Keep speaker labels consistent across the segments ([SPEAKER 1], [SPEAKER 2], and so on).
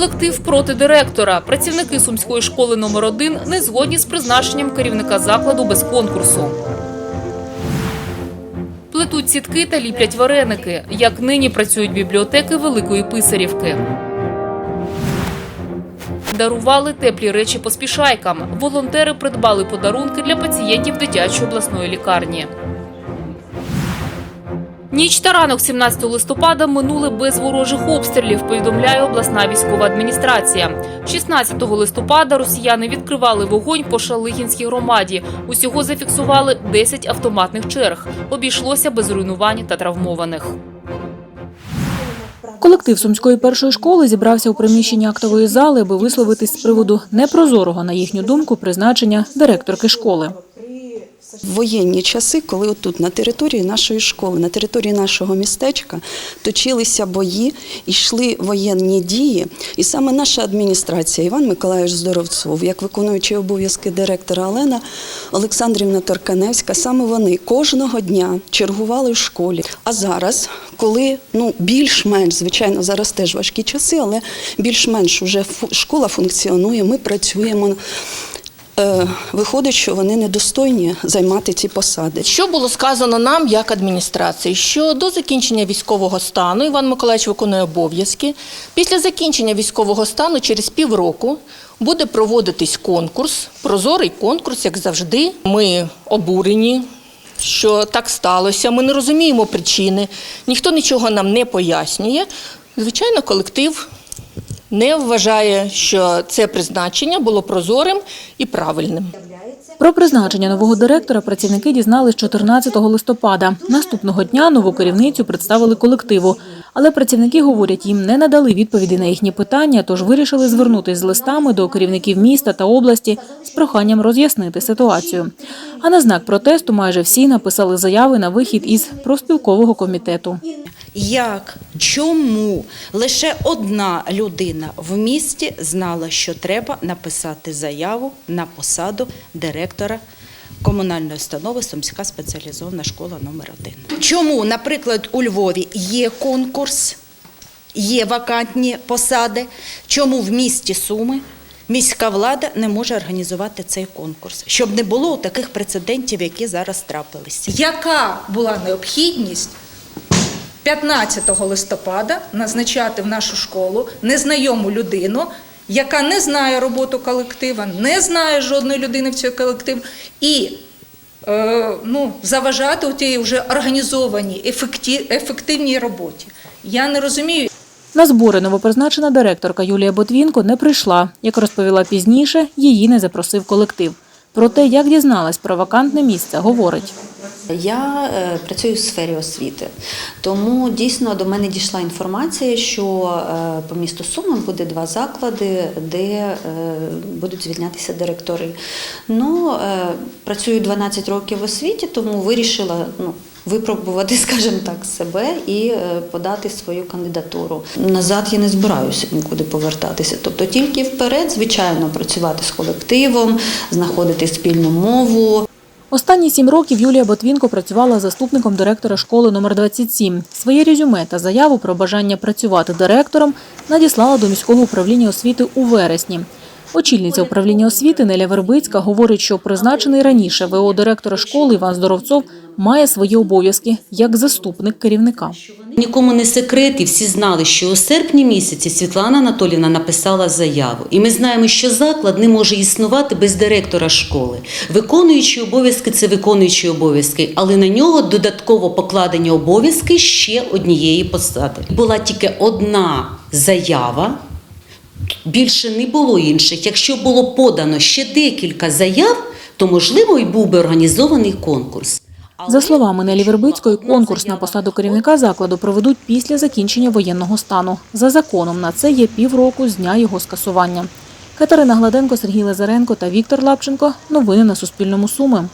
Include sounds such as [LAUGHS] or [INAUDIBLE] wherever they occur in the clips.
[SPEAKER 1] Колектив проти директора. Працівники сумської школи номер 1 не згодні з призначенням керівника закладу без конкурсу. Плетуть сітки та ліплять вареники. Як нині працюють бібліотеки Великої Писарівки. Дарували теплі речі поспішайкам. Волонтери придбали подарунки для пацієнтів дитячої обласної лікарні. Ніч та ранок 17 листопада минули без ворожих обстрілів, повідомляє обласна військова адміністрація. 16 листопада росіяни відкривали вогонь по Шалихінській громаді. Усього зафіксували 10 автоматних черг. Обійшлося без руйнувань та травмованих.
[SPEAKER 2] Колектив сумської першої школи зібрався у приміщенні актової зали, аби висловитись з приводу непрозорого, на їхню думку, призначення директорки школи.
[SPEAKER 3] В воєнні часи, коли отут на території нашої школи, на території нашого містечка точилися бої, йшли воєнні дії, і саме наша адміністрація Іван Миколаївич Здоровцов, як виконуючий обов'язки директора Олена Олександрівна Торканевська, саме вони кожного дня чергували в школі. А зараз, коли ну більш-менш, звичайно, зараз теж важкі часи, але більш-менш вже школа функціонує, ми працюємо. Е, Виходить, що вони недостойні займати ці посади.
[SPEAKER 4] Що було сказано нам як адміністрації? Що до закінчення військового стану Іван Миколаївич виконує обов'язки. Після закінчення військового стану через півроку буде проводитись конкурс, прозорий конкурс, як завжди. Ми обурені. Що так сталося, ми не розуміємо причини, ніхто нічого нам не пояснює. Звичайно, колектив не вважає, що це призначення було прозорим і правильним.
[SPEAKER 2] Про призначення нового директора працівники дізнались 14 листопада. Наступного дня нову керівницю представили колективу. Але працівники говорять, їм не надали відповіді на їхні питання, тож вирішили звернутись з листами до керівників міста та області з проханням роз'яснити ситуацію. А на знак протесту майже всі написали заяви на вихід із профспілкового комітету.
[SPEAKER 5] Як, чому лише одна людина в місті знала, що треба написати заяву на посаду директора комунальної установи Сумська спеціалізована школа номер 1 Чому, наприклад, у Львові є конкурс, є вакантні посади? Чому в місті Суми міська влада не може організувати цей конкурс, щоб не було таких прецедентів, які зараз трапилися?
[SPEAKER 6] Яка була необхідність 15 листопада назначати в нашу школу незнайому людину, яка не знає роботу колектива, не знає жодної людини в цьому колективі, і е, ну, заважати у тій вже організованій, ефекті- ефективній роботі. Я не розумію,
[SPEAKER 2] На збори новопризначена директорка Юлія Ботвінко не прийшла. Як розповіла пізніше, її не запросив колектив. Про те, як дізналась про вакантне місце, говорить.
[SPEAKER 7] Я е, працюю в сфері освіти, тому дійсно до мене дійшла інформація, що е, по місту Суми буде два заклади, де е, будуть звільнятися директори. Ну, працюю 12 років в освіті, тому вирішила ну, випробувати, [LAUGHS] скажімо так, себе і е, подати свою кандидатуру. Назад я не збираюся нікуди повертатися. Тобто тільки вперед, звичайно, працювати з колективом, знаходити спільну мову.
[SPEAKER 2] Останні сім років Юлія Ботвінко працювала заступником директора школи номер 27. Своє резюме та заяву про бажання працювати директором надіслала до міського управління освіти у вересні. Очільниця управління освіти Неля Вербицька говорить, що призначений раніше ВО директора школи Іван Здоровцов має свої обов'язки як заступник керівника.
[SPEAKER 8] Нікому не секрет, і всі знали, що у серпні місяці Світлана Анатолівна написала заяву. І ми знаємо, що заклад не може існувати без директора школи. Виконуючі обов'язки це виконуючі обов'язки, але на нього додатково покладені обов'язки ще однієї посади. Була тільки одна заява. Більше не було інших. Якщо було подано ще декілька заяв, то можливо і був би організований конкурс.
[SPEAKER 2] За словами Нелі Вербицької, конкурс на посаду керівника закладу проведуть після закінчення воєнного стану. За законом на це є півроку з дня його скасування. Катерина Гладенко, Сергій Лазаренко та Віктор Лапченко. Новини на Суспільному Суми.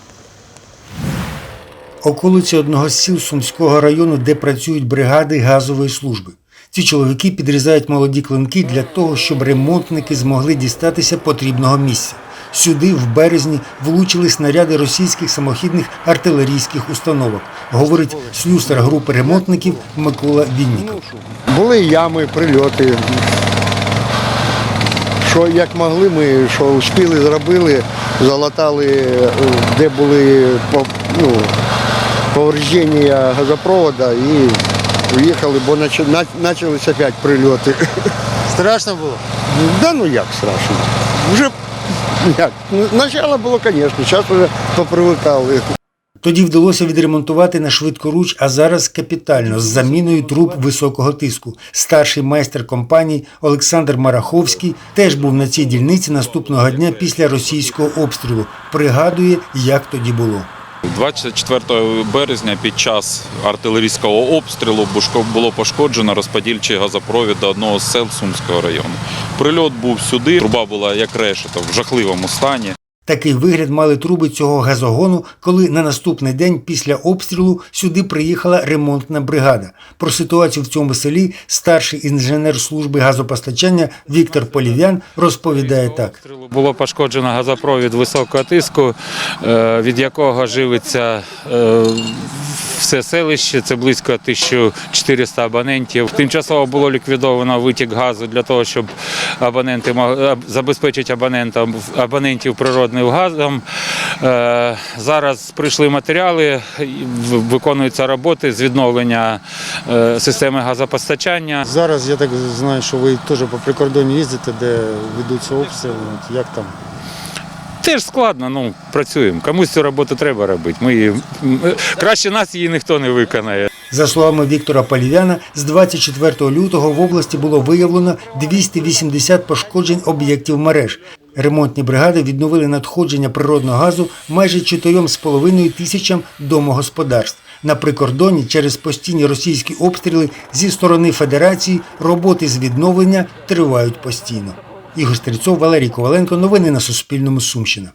[SPEAKER 9] околиці одного з сіл Сумського району, де працюють бригади газової служби. Ці чоловіки підрізають молоді клинки для того, щоб ремонтники змогли дістатися потрібного місця. Сюди в березні влучили снаряди російських самохідних артилерійських установок, говорить слюсар групи ремонтників Микола Віннік.
[SPEAKER 10] Були ями, прильоти. що як могли, ми що успіли, зробили, залатали, де були ну, повреждення газопроводу і уїхали, бо почалися опять прильоти.
[SPEAKER 9] Страшно було?
[SPEAKER 10] Да ну як страшно. Вже як. Ну, Начало було, звісно, зараз вже попривикали.
[SPEAKER 9] Тоді вдалося відремонтувати на швидкоруч, а зараз капітально з заміною труб високого тиску. Старший майстер компанії Олександр Мараховський теж був на цій дільниці наступного дня після російського обстрілу. Пригадує, як тоді було.
[SPEAKER 11] 24 березня під час артилерійського обстрілу було пошкоджено розподільчий газопровід до одного з сел Сумського району. Прильот був сюди, труба була як решета в жахливому стані.
[SPEAKER 9] Такий вигляд мали труби цього газогону, коли на наступний день після обстрілу сюди приїхала ремонтна бригада. Про ситуацію в цьому селі старший інженер служби газопостачання Віктор Полів'ян розповідає так.
[SPEAKER 12] Було пошкоджено газопровід високого тиску, е, від якого живиться е, все селище. Це близько 1400 абонентів. Тимчасово було ліквідовано витік газу для того, щоб абоненти могли забезпечити абонентам абонентів природним газом. Е, Зараз прийшли матеріали, виконуються роботи з відновлення е, системи газопостачання.
[SPEAKER 3] Зараз я так знаю, що ви теж по прикордонні їздите, де ведуться обстріли. Як там?
[SPEAKER 12] Теж складно, ну працюємо. Комусь цю роботу треба робити. Ми краще нас її ніхто не виконає.
[SPEAKER 9] За словами Віктора Полів'яна, з 24 лютого в області було виявлено 280 пошкоджень об'єктів мереж. Ремонтні бригади відновили надходження природного газу майже 4,5 тисячам домогосподарств. На прикордоні через постійні російські обстріли зі сторони Федерації роботи з відновлення тривають постійно. Ігор Стрільцов, Валерій Коваленко. Новини на Суспільному. Сумщина.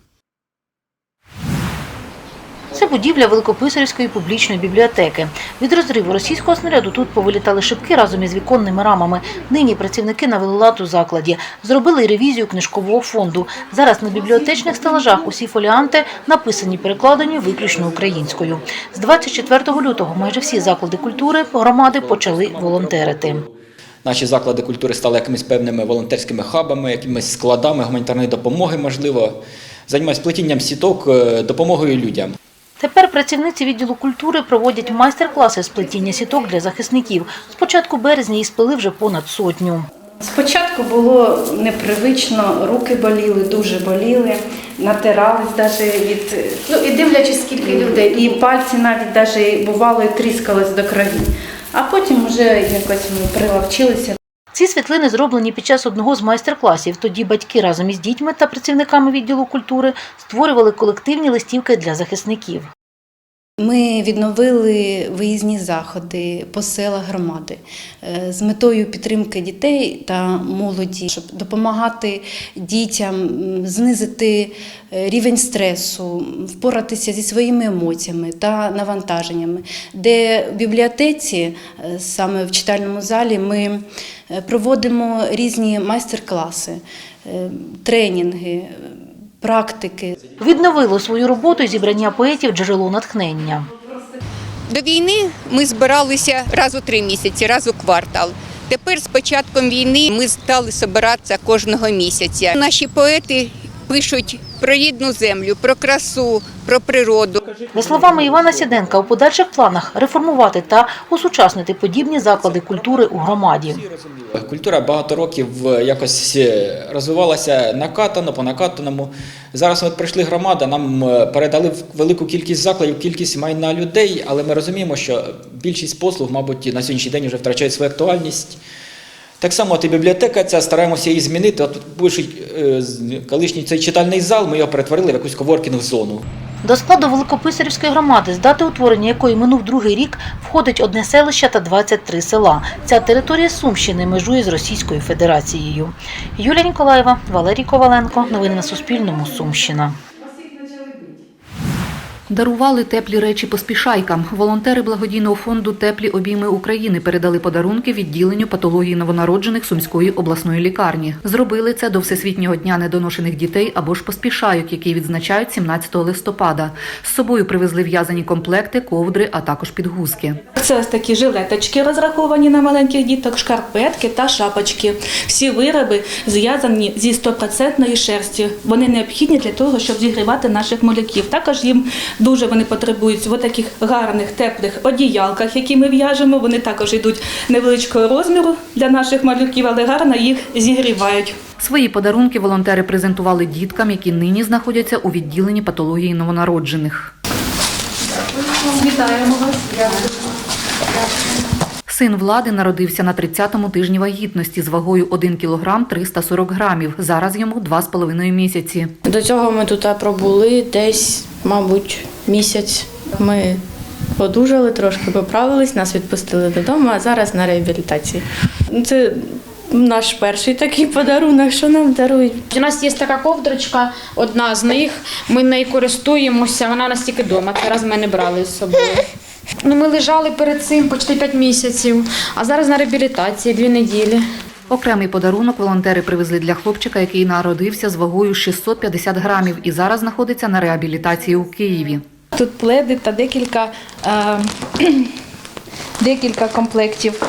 [SPEAKER 13] Це будівля Великописарівської публічної бібліотеки. Від розриву російського снаряду тут повилітали шибки разом із віконними рамами. Нині працівники навели лад у закладі. Зробили ревізію книжкового фонду. Зараз на бібліотечних стелажах усі фоліанти написані, перекладені виключно українською. З 24 лютого майже всі заклади культури громади почали волонтерити.
[SPEAKER 14] Наші заклади культури стали якимись певними волонтерськими хабами, якимись складами гуманітарної допомоги, можливо. Займаюся плетінням сіток, е, допомогою людям.
[SPEAKER 13] Тепер працівниці відділу культури проводять майстер-класи з плетіння сіток для захисників. З початку березня їх сплели вже понад сотню.
[SPEAKER 15] Спочатку було непривично, руки боліли, дуже боліли, натирались навіть від ну і дивлячись, скільки людей, і пальці навіть навіть бувало і тріскались до крові. А потім вже якось ми прилавчилися.
[SPEAKER 13] Ці світлини зроблені під час одного з майстер-класів. Тоді батьки разом із дітьми та працівниками відділу культури створювали колективні листівки для захисників.
[SPEAKER 15] Ми відновили виїзні заходи по селах громади е, з метою підтримки дітей та молоді, щоб допомагати дітям знизити е, рівень стресу, впоратися зі своїми емоціями та навантаженнями. Де в бібліотеці, е, саме в читальному залі, ми проводимо різні майстер-класи, тренінги, практики.
[SPEAKER 13] Відновило свою роботу зібрання поетів джерело натхнення.
[SPEAKER 16] До війни ми збиралися раз у три місяці, раз у квартал. Тепер з початком війни ми стали збиратися кожного місяця. Наші поети пишуть про рідну землю, про красу, про природу.
[SPEAKER 13] За словами Івана Сіденка, у подальших планах реформувати та осучаснити подібні заклади культури у громаді.
[SPEAKER 14] Культура багато років е, якось е, розвивалася накатано, по накатаному. Зараз от прийшли громада, нам е, передали велику кількість закладів, кількість майна людей, але ми розуміємо, що більшість послуг, мабуть, на сьогоднішній день вже втрачають свою актуальність. Так само от і бібліотека, ця стараємося її змінити. От бувший е, колишній цей читальний зал, ми його перетворили в якусь коворкінг-зону.
[SPEAKER 13] До складу Великописарівської громади, з дати утворення якої минув другий рік, входить одне селище та 23 села. Ця територія Сумщини межує з Російською Федерацією. Юлія Ніколаєва, Валерій Коваленко. Новини на Суспільному. Сумщина.
[SPEAKER 17] Дарували теплі речі поспішайкам. Волонтери благодійного фонду Теплі обійми України передали подарунки відділенню патології новонароджених Сумської обласної лікарні. Зробили це до Всесвітнього дня недоношених дітей або ж поспішайок, який відзначають 17 листопада. З собою привезли в'язані комплекти, ковдри, а також підгузки.
[SPEAKER 18] Це ось такі жилеточки розраховані на маленьких діток, шкарпетки та шапочки. Всі вироби зв'язані зі стопроцентної шерсті. Вони необхідні для того, щоб зігрівати наших малюків. Також їм дуже вони потребують в таких гарних теплих одіялках, які ми в'яжемо. Вони також йдуть невеличкого розміру для наших малюків, але гарно їх зігрівають.
[SPEAKER 17] Свої подарунки волонтери презентували діткам, які нині знаходяться у відділенні патології новонароджених.
[SPEAKER 18] Вітаємо вас.
[SPEAKER 17] Син влади народився на 30-му тижні вагітності з вагою 1 кг 340 грамів. Зараз йому 2,5 місяці.
[SPEAKER 15] До цього ми тут пробули десь, мабуть, місяць. Ми одужали, трошки поправились, нас відпустили додому, а зараз на реабілітації. Це наш перший такий подарунок, що нам дарують.
[SPEAKER 19] У нас є така ковдрочка, одна з них. Ми нею користуємося. Вона у нас тільки вдома. Це раз ми не брали з собою. Ну, ми лежали перед цим почти 5 місяців, а зараз на реабілітації 2 неділі.
[SPEAKER 17] Окремий подарунок волонтери привезли для хлопчика, який народився з вагою 650 грамів і зараз знаходиться на реабілітації у Києві.
[SPEAKER 15] Тут пледи та декілька, е, [CLEARS THROAT] декілька комплектів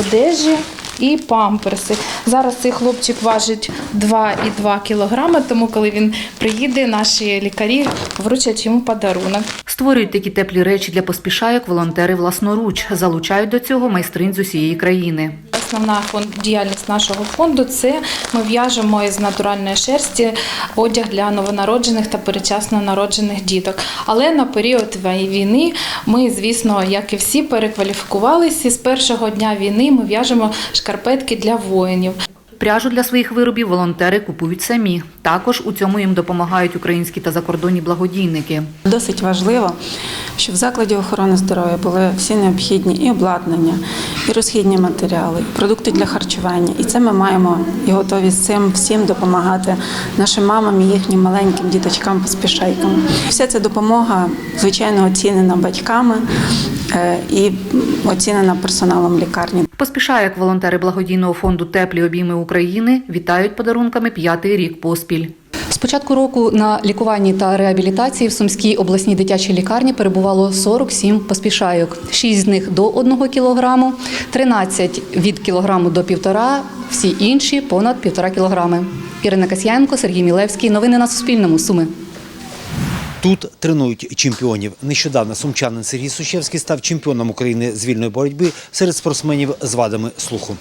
[SPEAKER 15] одежі і памперси. Зараз цей хлопчик важить 2,2 кілограми, тому коли він приїде, наші лікарі вручать йому подарунок.
[SPEAKER 17] Створюють такі теплі речі для поспішайок волонтери власноруч. Залучають до цього майстринь з усієї країни.
[SPEAKER 15] Основна діяльність нашого фонду це ми в'яжемо із натуральної шерсті одяг для новонароджених та перечасно народжених діток. Але на період війни ми, звісно, як і всі, перекваліфікувалися. З першого дня війни ми в'яжемо шкарпетки для воїнів.
[SPEAKER 17] Пряжу для своїх виробів волонтери купують самі. Також у цьому їм допомагають українські та закордонні благодійники.
[SPEAKER 4] Досить важливо, щоб в закладі охорони здоров'я були всі необхідні і обладнання, і розхідні матеріали, і продукти для харчування. І це ми маємо і готові з цим всім допомагати нашим мамам і їхнім маленьким діточкам поспішайкам. Вся ця допомога, звичайно, оцінена батьками е, і оцінена персоналом лікарні.
[SPEAKER 17] Поспішає, як волонтери благодійного фонду Теплі обійми України вітають подарунками п'ятий рік поспіль.
[SPEAKER 20] З початку року на лікуванні та реабілітації в Сумській обласній дитячій лікарні перебувало 47 поспішайок. 6 з них до 1 кілограму, 13 від кілограму до півтора, всі інші понад півтора кілограми. Ірина Касьяненко, Сергій Мілевський. Новини на Суспільному. Суми.
[SPEAKER 21] Тут тренують чемпіонів. Нещодавно сумчанин Сергій Сущевський став чемпіоном України з вільної боротьби серед спортсменів з вадами слуху.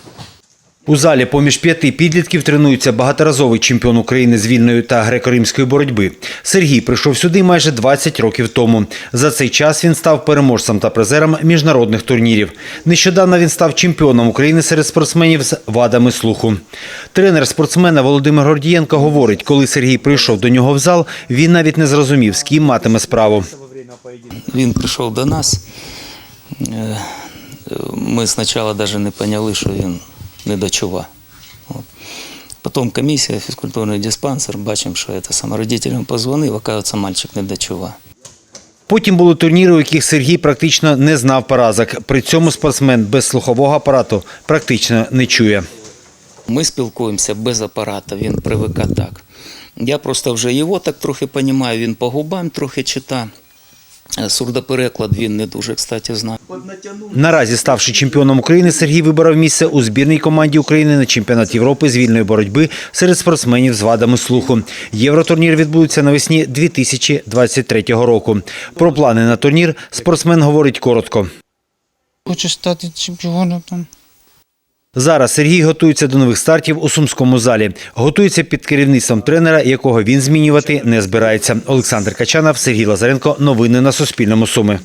[SPEAKER 21] У залі поміж п'яти підлітків тренується багаторазовий чемпіон України з вільної та греко-римської боротьби. Сергій прийшов сюди майже 20 років тому. За цей час він став переможцем та призером міжнародних турнірів. Нещодавно він став чемпіоном України серед спортсменів з вадами слуху. Тренер спортсмена Володимир Гордієнко говорить, коли Сергій прийшов до нього в зал, він навіть не зрозумів, з ким матиме справу.
[SPEAKER 11] Він прийшов до нас. Е, Ми спочатку навіть не поняли, що він не дочува. От. Потім комісія, фізкультурний диспансер, бачимо, що це саме родителям позвонив, оказується, мальчик не дочува.
[SPEAKER 21] Потім були турніри, у яких Сергій практично не знав поразок. При цьому спортсмен без слухового апарату практично не чує.
[SPEAKER 11] Ми спілкуємося без апарату, він привика так. Я просто вже його так трохи розумію, він по губам трохи читає. Сурдопереклад він не дуже, кстати, знає.
[SPEAKER 21] Наразі, ставши чемпіоном України, Сергій виборов місце у збірній команді України на чемпіонат Європи з вільної боротьби серед спортсменів з вадами слуху. Євротурнір відбудеться навесні 2023 року. Про плани на турнір спортсмен говорить коротко.
[SPEAKER 22] Хочу стати чемпіоном.
[SPEAKER 21] Зараз Сергій готується до нових стартів у сумському залі. Готується під керівництвом тренера, якого він змінювати не збирається. Олександр Качанов, Сергій Лазаренко. Новини на Суспільному. Суми.